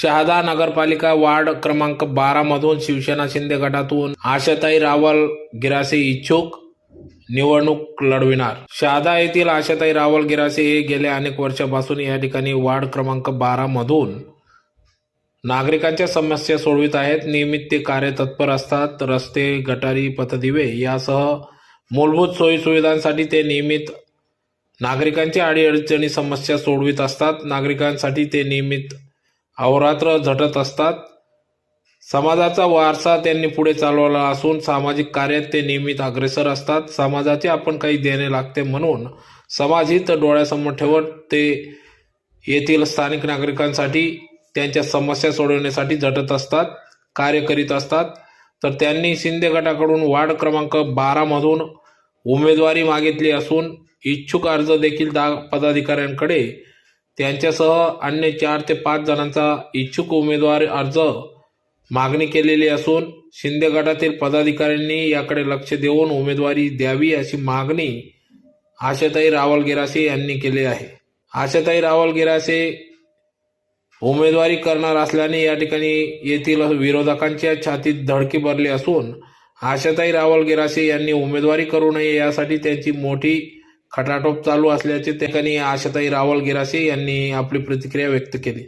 शहादा नगरपालिका वार्ड क्रमांक बारा मधून शिवसेना शिंदे गटातून आशाताई रावल गिरासे इच्छुक निवडणूक लढविणार. शहादा येथील आशाताई रावल गिरासे हे गेल्या अनेक वर्षापासून या ठिकाणी वार्ड क्रमांक बारा मधून नागरिकांच्या समस्या सोडवित आहेत. नियमित ते कार्यतत्पर असतात. रस्ते गटारी पथदिवे यासह मूलभूत सोयीसुविधांसाठी ते नियमित नागरिकांच्या अडीअडचणी समस्या सोडवित असतात. नागरिकांसाठी ते नियमित अहोरात्र झटत असतात. समाजाचा वारसा त्यांनी पुढे चालवला असून सामाजिक कार्यात ते नियमित अग्रेसर असतात. समाजाचे आपण काही देणे लागते म्हणून समाजहित डोळ्यासमोर ठेवत ते येथील स्थानिक नागरिकांसाठी त्यांच्या समस्या सोडवण्यासाठी झटत असतात कार्य करीत असतात. तर त्यांनी शिंदे गटाकडून वार्ड क्रमांक बारामधून उमेदवारी मागितली असून इच्छुक अर्ज देखील दा पदाधिकाऱ्यांकडे त्यांच्यासह अन्य चार ते पाच जणांचा इच्छुक उमेदवार अर्ज मागणी केलेली असून शिंदे गटातील पदाधिकाऱ्यांनी याकडे लक्ष देऊन उमेदवारी द्यावी अशी मागणी आशाताई रावल गिरासे यांनी केली आहे. आशाताई रावल गिरासे उमेदवारी करणार असल्याने या ठिकाणी येथील विरोधकांच्या छातीत धडकी भरली असून आशाताई रावल गिरासे यांनी उमेदवारी करू नये यासाठी त्यांची मोठी खटाटोप चालू असल्याचे त्या ठिकाणी आशाताई रावल गिरासे यांनी आपली प्रतिक्रिया व्यक्त केली.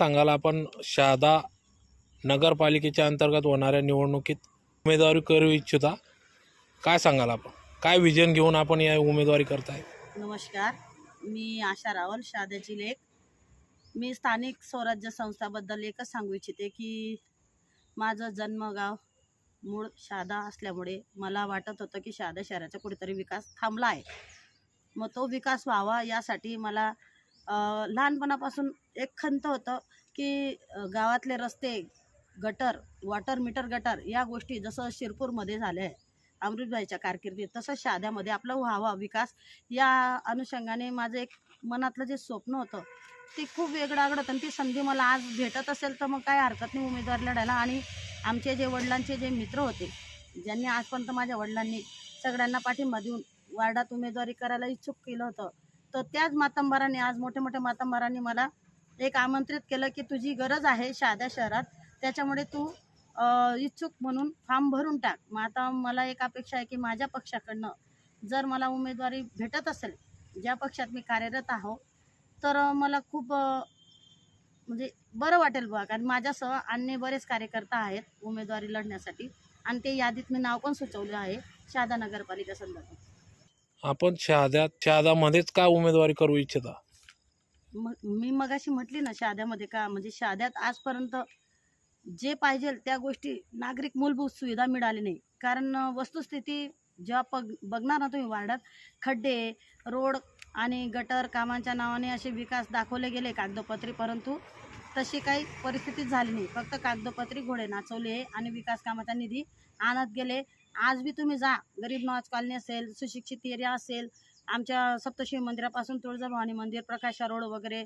सांगाल आपण शहादा नगरपालिकेच्या अंतर्गत होणाऱ्या निवडणुकीत उमेदवारी करू इच्छिता? काय सांगाल आपण? काय विजन घेऊन आपण या उमेदवारी करताय? नमस्कार. मी आशा रावल शहाद्याची लेख. मी स्थानिक स्वराज्य संस्थाबद्दल एकच सांगू इच्छिते की माझं जन्मगाव मूळ शहादा असल्यामुळे मला वाटत होतं की शहादा शहराचा कुठेतरी विकास थांबला आहे. मग तो विकास व्हावा यासाठी मला लहानपणापासून एक खंत होतं की गावातले रस्ते गटर वॉटर मीटर गटर या गोष्टी जसं शिरपूरमध्ये झाल्या आहे अमृतबाईच्या कारकिर्दीत तसं शाद्यामध्ये आपला व्हावा विकास या अनुषंगाने माझं एक मनातलं जे स्वप्न होतं ते खूप वेगळं आगडत होतं आणि ती संधी मला आज भेटत असेल तर मग काय हरकत नाही उमेदवारी लढायला. आणि आमचे जे वडिलांचे जे मित्र होते ज्यांनी आजपर्यंत माझ्या वडिलांनी सगळ्यांना पाठिंबा देऊन वार्डात उमेदवारी करायला इच्छुक केलं होतं तर त्याच मातंबरांनी आज मोठ्या मोठ्या मातंबरांनी मला एक आमंत्रित केलं की तुझी गरज आहे शहाद्या शहरात. त्याच्यामुळे तू इच्छुक म्हणून फॉर्म भरून टाक. मग आता मला एक अपेक्षा आहे की माझ्या पक्षाकडनं जर मला उमेदवारी भेटत असेल ज्या पक्षात मी कार्यरत आहो तर मला खूप म्हणजे बरं वाटेल बुवा. कारण माझ्यासह अन्य बरेच कार्यकर्ता आहेत उमेदवारी लढण्यासाठी. आणि ते यादीत मी नाव पण सुचवलं आहे शहादा नगरपालिका संदर्भात. आपण शहाद्यात शहादामध्येच का उमेदवारी करू इच्छिता? मी मगाशी म्हटली ना शाद्यामध्ये का म्हणजे शाद्यात आजपर्यंत जे पाहिजे त्या गोष्टी नागरिक मूलभूत सुविधा मिळाली नाही. कारण वस्तुस्थिती जेव्हा पग बघणार ना तुम्ही वार्डात खड्डे रोड आणि गटर कामांच्या नावाने असे विकास दाखवले गेले कागदोपत्री परंतु तशी काही परिस्थिती झाली नाही. फक्त कागदोपत्री घोडे नाचवले आणि विकास कामाचा निधी आणत गेले. आज बी तुम्ही जा गरीब नवाज कॉलनी असेल सुशिक्षित एरिया असेल आमच्या सप्तशिव मंदिरापासून तुळजाभवानी मंदिर प्रकाशा रोड वगैरे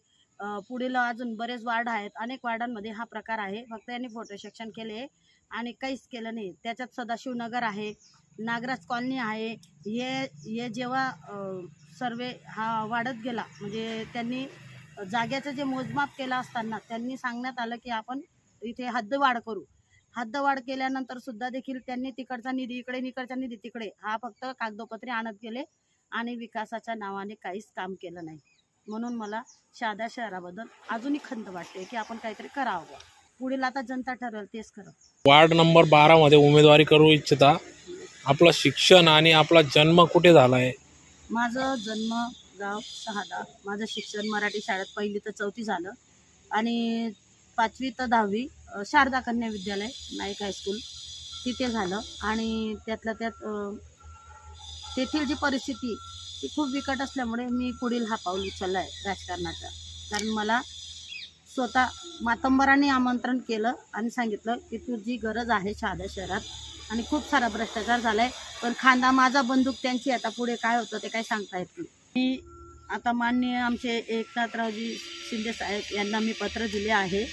पुढील अजून बरेच वार्ड आहेत. अनेक वार्डांमध्ये हा प्रकार आहे. फक्त यांनी फोटो सेक्शन केले आणि काहीच केलं नाही. त्याच्यात सदाशिवनगर आहे नागराज कॉलनी आहे. हे हे जेव्हा सर्वे हा वाढत गेला म्हणजे त्यांनी जागेचं जे मोजमाप केलं असताना त्यांनी सांगण्यात आलं की आपण इथे हद्दवाढ करू. हद्दवाढ केल्यानंतर सुद्धा देखील त्यांनी तिकडचा निधी इकडे निकडचा निधी तिकडे हा फक्त कागदोपत्री आणत गेले. आणि विकासाच्या नावाने काहीच काम केलं नाही. म्हणून मला शहादा शहराबद्दल अजूनही खंत वाटते की आपण काहीतरी करावं पुढील आता जनता ठरवेल तेच खरं. वार्ड नंबर बारा मध्ये उमेदवारी करू इच्छिता. आपलं शिक्षण आणि आपला जन्म कुठे झाला आहे माझं जन्म गाव शहादा. माझं शिक्षण मराठी शाळेत पहिली तर चौथी झालं. आणि पाचवी तर दहावी शारदा कन्या विद्यालय नाईक हायस्कूल तिथे झालं. आणि त्यातल्या त्यात तेथील जी परिस्थिती ती खूप बिकट असल्यामुळे मी पुढील हा पाऊल उचलला आहे राजकारणाचा. कारण मला स्वतः मातंबराने आमंत्रण केलं आणि सांगितलं की तुझी गरज आहे शहादा शहरात आणि खूप सारा भ्रष्टाचार झाला आहे पण खांदा माझा बंदूक त्यांची. आता पुढे काय होतं ते काय सांगता येत नाही. मी आता माननीय आमचे एकनाथरावजी शिंदे साहेब यांना मी पत्र दिले आहे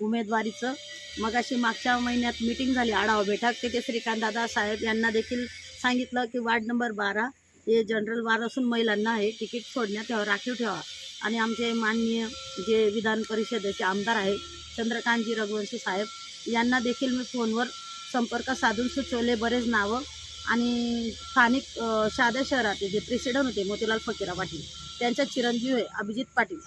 उमेदवारीचं. मगाशी मागच्या महिन्यात मीटिंग झाली आढावा बैठक. तिथे श्रीकांत दादा साहेब यांना देखील सांगितलं की वार्ड नंबर बारा हे जनरल वार्ड असून महिलांना हे तिकीट सोडण्यात ठेवा राखीव ठेवा. आणि आमचे माननीय जे विधान परिषदेचे आमदार आहे चंद्रकांतजी रघुवंशी साहेब यांना देखील मी फोनवर संपर्क साधून सुचवले बरेच नावं. आणि स्थानिक साध्या शहरातील जे प्रेसिडेंट होते मोतीलाल फकीरा पाटील त्यांच्या चिरंजीव आहे अभिजित पाटील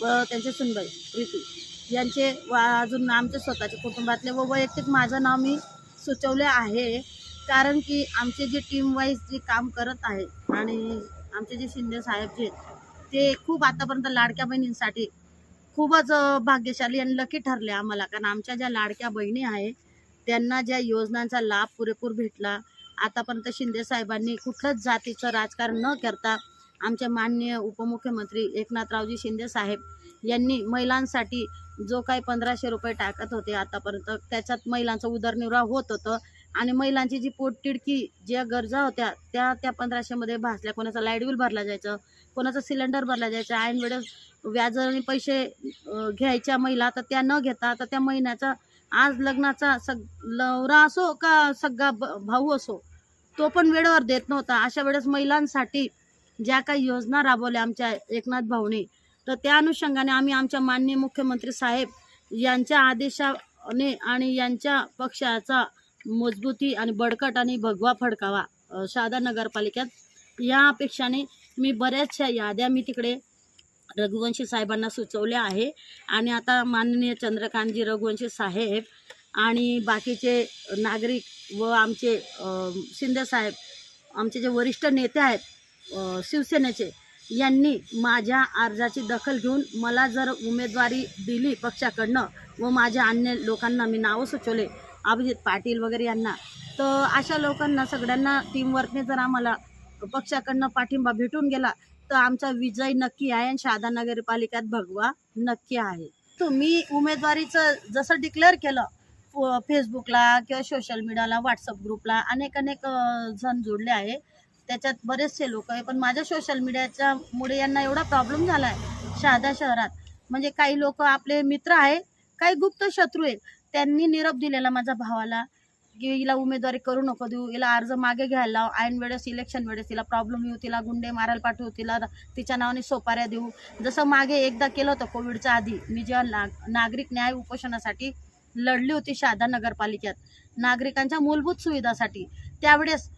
व त्यांचे सुनबाई प्रीती यांचे वा अजून आमच्या स्वतःच्या कुटुंबातले व वैयक्तिक माझं नाव मी सुचवले आहे. कारण की आमचे जे टीम वाईज जे काम करत आहे आणि आमचे जे शिंदे साहेब जे ते खूप आतापर्यंत लाडक्या बहिणींसाठी खूपच भाग्यशाली आणि लकी ठरले आम्हाला. कारण आमच्या ज्या लाडक्या बहिणी आहेत त्यांना ज्या योजनांचा लाभ पुरेपूर भेटला आतापर्यंत शिंदे साहेबांनी कुठलंच जातीचं राजकारण न करता आमचे माननीय उपमुख्यमंत्री एकनाथरावजी शिंदे साहेब यांनी महिलांसाठी जो काही पंधराशे रुपये टाकत होते आतापर्यंत त्याच्यात महिलांचा उदरनिर्वाह होत होतं. आणि महिलांची जी पोटतिडकी ज्या गरजा होत्या त्या त्या पंधराशेमध्ये भासल्या. कोणाचं लाइट बिल भरला जायचं कोणाचं सिलेंडर भरला जायचं ऐन वेळेस व्याजाने पैसे घ्यायच्या महिला तर त्या न घेता तर त्या महिन्याचा आज लग्नाचा सग लवरा असो का सगळा भाऊ असो तो पण वेळेवर देत नव्हता. अशा वेळेस महिलांसाठी ज्या काही योजना राबवल्या आमच्या एकनाथ भाऊने तर त्या अनुषंगाने आम्ही आमच्या माननीय मुख्यमंत्री साहेब यांच्या आदेशाने आणि यांच्या पक्षाचा मजबूती आणि बडकट आणि भगवा फडकावा अ, शहादा नगरपालिकेत. या अपेक्षाने मी बऱ्याचशा याद्या मी तिकडे रघुवंशी साहेबांना सुचवल्या आहे. आणि आता माननीय चंद्रकांतजी रघुवंशी साहेब आणि बाकीचे नागरिक व आमचे शिंदेसाहेब आमचे जे वरिष्ठ नेते आहेत शिवसेनेचे यांनी माझ्या अर्जाची दखल घेऊन मला जर उमेदवारी दिली पक्षाकडनं व माझ्या अन्य लोकांना मी नावं सुचवले अभिजित पाटील वगैरे यांना. तर अशा लोकांना सगळ्यांना टीमवर्कने जर आम्हाला पक्षाकडनं पाठिंबा भेटून गेला तर आमचा विजय नक्की आहे आणि शहादा नगरपालिकेत भगवा नक्की आहे. तुम्ही उमेदवारीचं जसं डिक्लेअर केलं फेसबुकला किंवा सोशल मीडियाला व्हॉट्सअप ग्रुपला अनेक अनेक जण जोडले आहे. त्याच्यात बरेचसे लोक आहे पण माझ्या सोशल मीडियाच्या मुळे यांना एवढा प्रॉब्लेम झाला आहे शहादा शहरात. म्हणजे काही लोक आपले मित्र आहे काही गुप्त शत्रू आहेत त्यांनी निरोप दिलेला माझ्या भावाला की हिला उमेदवारी करू नको देऊ हिला अर्ज मागे घ्यायला लाव ऐन वेळेस इलेक्शन वेळेस तिला प्रॉब्लेम येऊ तिला गुंडे मारायला पाठवू तिला तिच्या नावाने सोपाऱ्या देऊ. जसं मागे एकदा केलं होतं कोविडच्या आधी मी जेव्हा नाग नागरिक न्याय उपोषणासाठी लढली होती शहादा नगरपालिकेत नागरिकांच्या मूलभूत सुविधासाठी. त्यावेळेस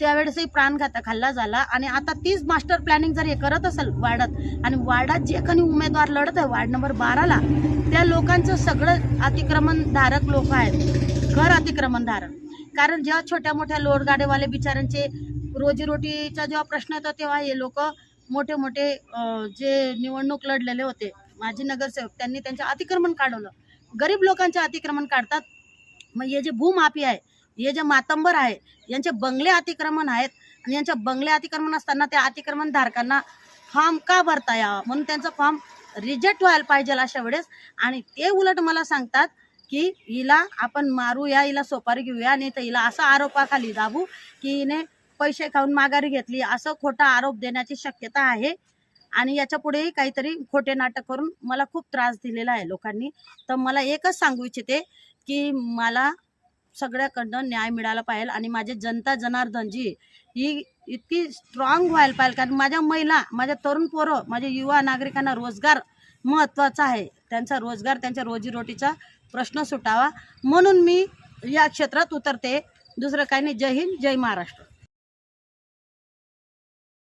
त्यावेळेसही प्राणघातक हल्ला झाला. आणि आता तीच मास्टर प्लॅनिंग जर हे करत असेल वार्डात आणि वार्डात जे कोणी उमेदवार लढत आहे वार्ड नंबर बाराला त्या लोकांचं सगळं अतिक्रमणधारक लोक आहेत. घर अतिक्रमणधारक. कारण जेव्हा छोट्या मोठ्या लोडगाडेवाले बिचाऱ्यांचे रोजीरोटीचा जेव्हा प्रश्न येतो तेव्हा हे लोक मोठे मोठे जे निवडणूक लढलेले होते माजी नगरसेवक त्यांनी त्यांचं अतिक्रमण काढवलं. गरीब लोकांचे अतिक्रमण काढतात. मग हे जे भूमाफी आहे हे जे मातंबर आहे यांचे बंगले अतिक्रमण आहेत आणि यांच्या बंगले अतिक्रमण असताना त्या अतिक्रमण धारकांना फॉर्म का भरता यावा? म्हणून त्यांचा फॉर्म रिजेक्ट व्हायला पाहिजे अशा वेळेस. आणि ते उलट मला सांगतात की हिला आपण मारूया हिला सोपारी घेऊया आणि तर हिला असा आरोपाखाली दाबू की हिने पैसे खाऊन माघारी घेतली. असं खोटा आरोप देण्याची शक्यता आहे. आणि याच्या पुढेही काहीतरी खोटे नाटक करून मला खूप त्रास दिलेला आहे लोकांनी. तर मला एकच सांगू इच्छिते की मला सगळ्याकडनं न्याय मिळाला पाहिजे. आणि माझे जनता जनार्दनजी ही इतकी स्ट्रॉंग व्हायला पाहिजे. कारण माझ्या महिला माझ्या तरुण पोरं माझ्या युवा नागरिकांना रोजगार महत्त्वाचा आहे. त्यांचा रोजगार त्यांच्या रोजीरोटीचा प्रश्न सुटावा. म्हणून मी या क्षेत्रात उतरते. दुसरं काही नाही. जय हिंद जय महाराष्ट्र.